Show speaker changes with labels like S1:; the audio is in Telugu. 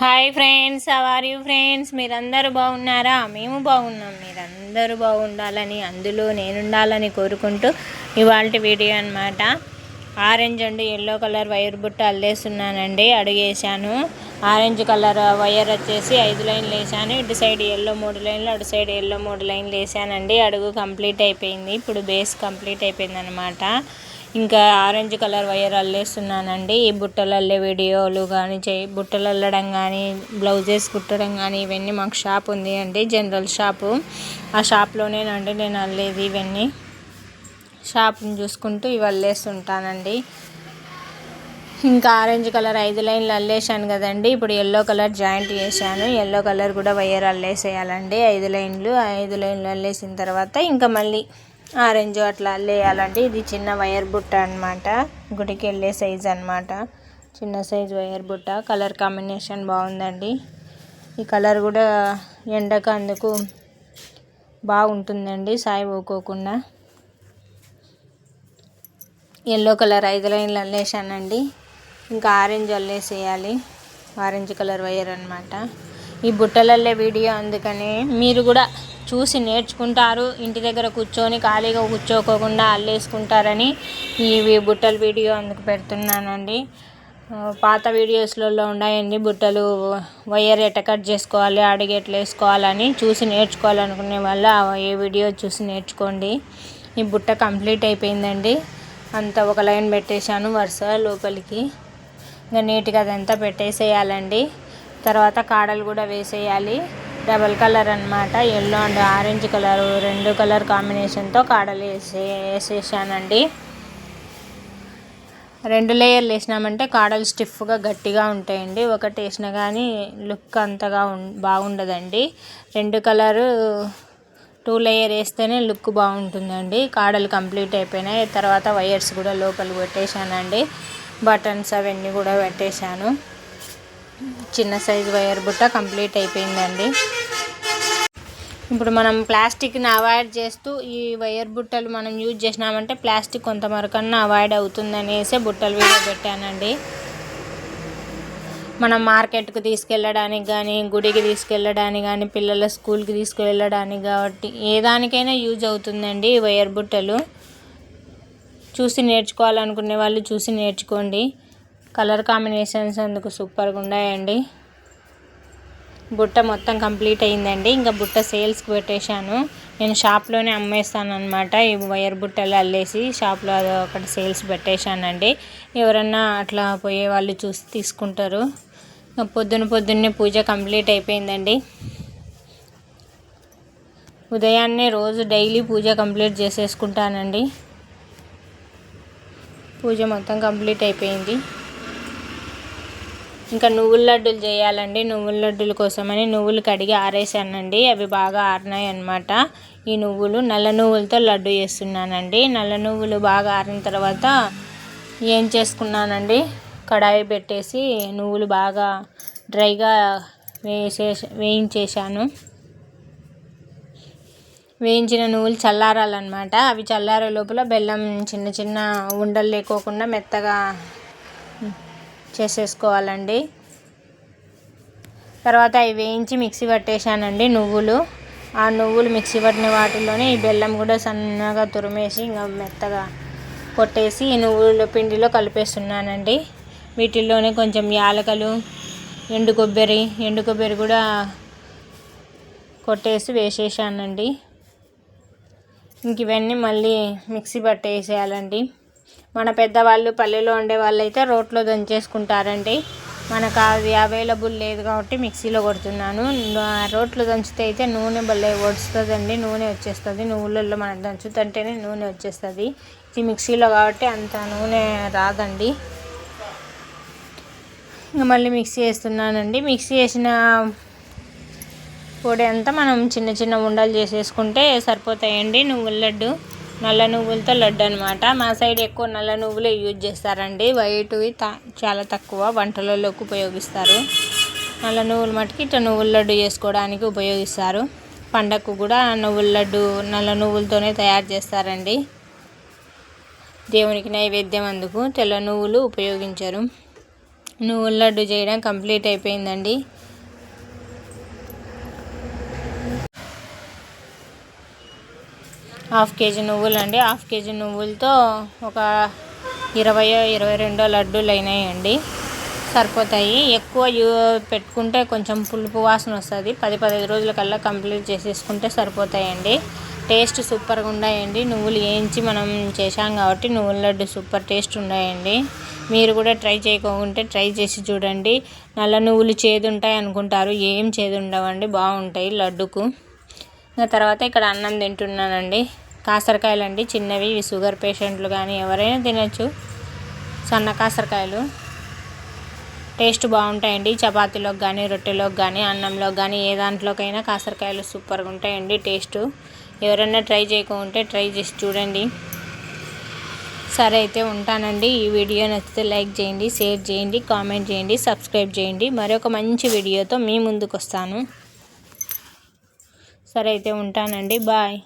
S1: Hi friends are you friends మీరందరూ బాగున్నారా? మేము బాగున్నాం. మీరందరూ బాగుండాలని అందులో నేనుండాలని కోరుకుంటూ ఇవాళ వీడియో అనమాట orange and yellow colour wire బుట్ట అల్లేస్తున్నానండి అడిగేసాను ఆరెంజ్ కలర్ వైర్ వచ్చేసి ఐదు లైన్లు వేసాను ఇటు సైడ్ ఎల్లో మూడు లైన్లు అటు సైడ్ ఎల్లో మూడు లైన్లు వేసానండి అడుగు కంప్లీట్ అయిపోయింది. ఇప్పుడు బేస్ కంప్లీట్ అయిపోయింది అనమాట ఇంకా ఆరెంజ్ కలర్ వైర్ అల్లేస్తున్నానండి. ఈ బుట్టలు అల్లే వీడియోలు కానీ చేయి బుట్టలు అల్లడం కానీ బ్లౌజెస్ కుట్టడం కానీ ఇవన్నీ మాకు షాప్ ఉంది అండి జనరల్ షాపు. ఆ షాప్లోనేనండి నేను అల్లేది ఇవన్నీ. షాప్ని చూసుకుంటూ ఇవి అల్లేస్తుంటానండి. ఇంకా ఆరెంజ్ కలర్ ఐదు లైన్లు అల్లేసాను కదండి ఇప్పుడు ఎల్లో కలర్ జాయింట్ చేశాను. ఎల్లో కలర్ కూడా వైర్ అల్లేసేయాలండి ఐదు లైన్లు. ఐదు లైన్లు అల్లేసిన తర్వాత ఇంకా మళ్ళీ ఆరెంజ్ అట్లా అల్లేయాలండి ఇది చిన్న వైర్ బుట్ట అనమాట గుడికి వెళ్ళే సైజ్ అనమాట చిన్న సైజ్ వైర్ బుట్ట. కలర్ కాంబినేషన్ బాగుందండి. ఈ కలర్ కూడా ఎండకు అందుకు బాగుంటుందండి సాయి పోకోకుండా ఎల్లో కలర్ ఐదు లైన్లు అల్లేసానండి ఇంకా ఆరెంజ్ అల్లేసేయాలి. ఆరెంజ్ కలర్ వైర్ అనమాట ఈ బుట్టలల్లే వీడియో అందుకని మీరు కూడా చూసి నేర్చుకుంటారు. ఇంటి దగ్గర కూర్చొని ఖాళీగా కూర్చోకోకుండా అల్లేసుకుంటారని ఈ బుట్టల వీడియో అందుకు పెడుతున్నానండి. పాత వీడియోస్లలో ఉన్నాయండి. బుట్టలు వైర్ ఎట్ట కట్ చేసుకోవాలి అడిగేట్లు వేసుకోవాలని చూసి నేర్చుకోవాలనుకునే వాళ్ళు ఏ వీడియో చూసి నేర్చుకోండి. ఈ బుట్ట కంప్లీట్ అయిపోయిందండి. అంతా ఒక లైన్ పెట్టేశాను వరుస లోపలికి. ఇంకా నీట్గా అదంతా పెట్టేసేయాలండి. తర్వాత కాడలు కూడా వేసేయాలి. డబల్ కలర్ అనమాట ఎల్లో అండ్ ఆరెంజ్ కలర్. రెండు కలర్ కాంబినేషన్తో కాడలు వేసే వేసేసానండి. రెండు లేయర్లు వేసినామంటే కాడలు స్టిఫ్గా గట్టిగా ఉంటాయండి. ఒకటి వేసినా కానీ లుక్ అంతగా బాగుండదండి. రెండు కలరు టూ లేయర్ వేస్తేనే లుక్ బాగుంటుందండి. కాడలు కంప్లీట్ అయిపోయినాయి. తర్వాత వైర్స్ కూడా లోపల పెట్టేశానండి బటన్స్ అవన్నీ కూడా పెట్టేశాను. చిన్న సైజు వైర్ బుట్ట కంప్లీట్ అయిపోయిందండి. ఇప్పుడు మనం ప్లాస్టిక్ని అవాయిడ్ చేస్తూ ఈ వైర్ బుట్టలు మనం యూజ్ చేసినామంటే ప్లాస్టిక్ కొంతవరకన్నా అవాయిడ్ అవుతుందనేసే బుట్టలు వీడియో పెట్టానండి. మనం మార్కెట్కి తీసుకెళ్ళడానికి కానీ గుడికి తీసుకెళ్ళడానికి కానీ పిల్లల స్కూల్కి తీసుకెళ్ళడానికి కాబట్టి ఏ దానికైనా యూజ్ అవుతుందండి ఈ వైర్ బుట్టలు. చూసి నేర్చుకోవాలనుకునే వాళ్ళు చూసి నేర్చుకోండి. కలర్ కాంబినేషన్స్ అందుకు సూపర్గా ఉన్నాయండి. బుట్ట మొత్తం కంప్లీట్ అయిందండి. ఇంకా బుట్ట సేల్స్కి పెట్టేశాను. నేను షాప్లోనే అమ్మేస్తాను అనమాట ఈ వైర్ బుట్టలు అల్లేసి షాప్లో అది ఒకటి సేల్స్ పెట్టేశానండి. ఎవరన్నా అట్లా పోయే వాళ్ళు చూసి తీసుకుంటారు. పొద్దున పొద్దున్నే పూజ కంప్లీట్ అయిపోయిందండి. ఉదయాన్నే రోజు డైలీ పూజ కంప్లీట్ చేసేసుకుంటానండి. పూజ మొత్తం కంప్లీట్ అయిపోయింది. ఇంకా నువ్వుల లడ్డూలు చేయాలండి. నువ్వుల లడ్డూల కోసమని నువ్వులు కడిగి ఆరేసానండి. అవి బాగా ఆరినాయి అనమాట ఈ నువ్వులు నల్ల నువ్వులతో లడ్డు చేస్తున్నానండి. నల్ల నువ్వులు బాగా ఆరిన తర్వాత ఏం చేసుకున్నానండి? కడాయి పెట్టేసి నువ్వులు బాగా డ్రైగా వేసే వేయించేశాను. వేయించిన నువ్వులు చల్లారాలన్నమాట. అవి చల్లారే లోపల బెల్లం చిన్న చిన్న ఉండలు లేకోకుండా మెత్తగా చేసేసుకోవాలండి. తర్వాత అవి వేయించి మిక్సీ పట్టేశానండి నువ్వులు. ఆ నువ్వులు మిక్సీ పట్టిన వాటిలోనే ఈ బెల్లం కూడా సన్నగా తురిమేసి ఇంకా మెత్తగా కొట్టేసి ఈ నువ్వుల పిండిలో కలిపేస్తున్నానండి. వీటిల్లోనే కొంచెం యాలకలు ఎండు కొబ్బరి ఎండు కొబ్బరి కూడా కొట్టేసి వేసేసానండి ఇంక ఇవన్నీ మళ్ళీ మిక్సీ పట్టేసేయాలండి. మన పెద్దవాళ్ళు పల్లెలో ఉండే వాళ్ళు అయితే రోట్లో దంచేసుకుంటారండి. మనకు అది అవైలబుల్ లేదు కాబట్టి మిక్సీలో కొడుతున్నాను. రోట్లో దంచితే అయితే నూనె భలే వడుస్తుందండి నూనె వచ్చేస్తుంది. నువ్వులలో మనం దంచుతుంటేనే నూనె వచ్చేస్తుంది. ఇది మిక్సీలో కాబట్టి అంత నూనె రాదండి. మళ్ళీ మిక్సీ వేస్తున్నానండి. మిక్సీ వేసిన పొడి అంతా మనం చిన్న చిన్న ఉండలు చేసేసుకుంటే సరిపోతాయండి. నువ్వుల లడ్డు నల్ల నువ్వులతో లడ్డు అనమాట మా సైడ్ ఎక్కువ నల్ల నువ్వులే యూజ్ చేస్తారండి. వైట్వి చాలా తక్కువ వంటలలోకి ఉపయోగిస్తారు. నల్ల నువ్వుల మటుకి ఇట్లా నువ్వుల లడ్డు చేసుకోవడానికి ఉపయోగిస్తారు. పండగకు కూడా నువ్వుల లడ్డు నల్ల నువ్వులతోనే తయారు చేస్తారండి. దేవునికి నైవేద్యం అందుకు తెల్ల నువ్వులు ఉపయోగించరు. నువ్వుల లడ్డు చేయడం కంప్లీట్ అయిపోయిందండి. హాఫ్ కేజీ నువ్వులు అండి హాఫ్ కేజీ నువ్వులతో ఒక ఇరవై ఇరవై రెండో లడ్డూలు అయినాయండి. సరిపోతాయి. ఎక్కువ పెట్టుకుంటే కొంచెం పులుపు వాసన వస్తుంది. పది పదిహేను రోజులకల్లా కంప్లీట్ చేసేసుకుంటే సరిపోతాయండి. టేస్ట్ సూపర్గా ఉన్నాయండి. నువ్వులు వేయించి మనం చేసాం కాబట్టి నువ్వుల లడ్డు సూపర్ టేస్ట్ ఉన్నాయండి. మీరు కూడా ట్రై చేయకుంటే ట్రై చేసి చూడండి. నల్ల నువ్వులు చేదు ఉంటాయి అనుకుంటారు. ఏం చేదు ఉండవండి బాగుంటాయి లడ్డుకు. ఇంకా తర్వాత ఇక్కడ అన్నం తింటున్నానండి. కాసరకాయలు అండి చిన్నవి షుగర్ పేషెంట్లు కానీ ఎవరైనా తినచ్చు. సన్న కాసరకాయలు. టేస్ట్ బాగుంటాయండి. చపాతీలోకి కానీ రొట్టెలోకి కానీ అన్నంలోకి కానీ ఏ దాంట్లోకైనా కాసరకాయలు సూపర్గా ఉంటాయండి టేస్ట్. ఎవరైనా ట్రై చేయకుంటే ట్రై చేసి చూడండి. సరే అయితే ఉంటానండి. ఈ వీడియో నచ్చితే లైక్ చేయండి షేర్ చేయండి కామెంట్ చేయండి సబ్స్క్రైబ్ చేయండి. మరొక మంచి వీడియోతో మీ ముందుకు వస్తాను సరే అయితే ఉంటానండి బాయ్.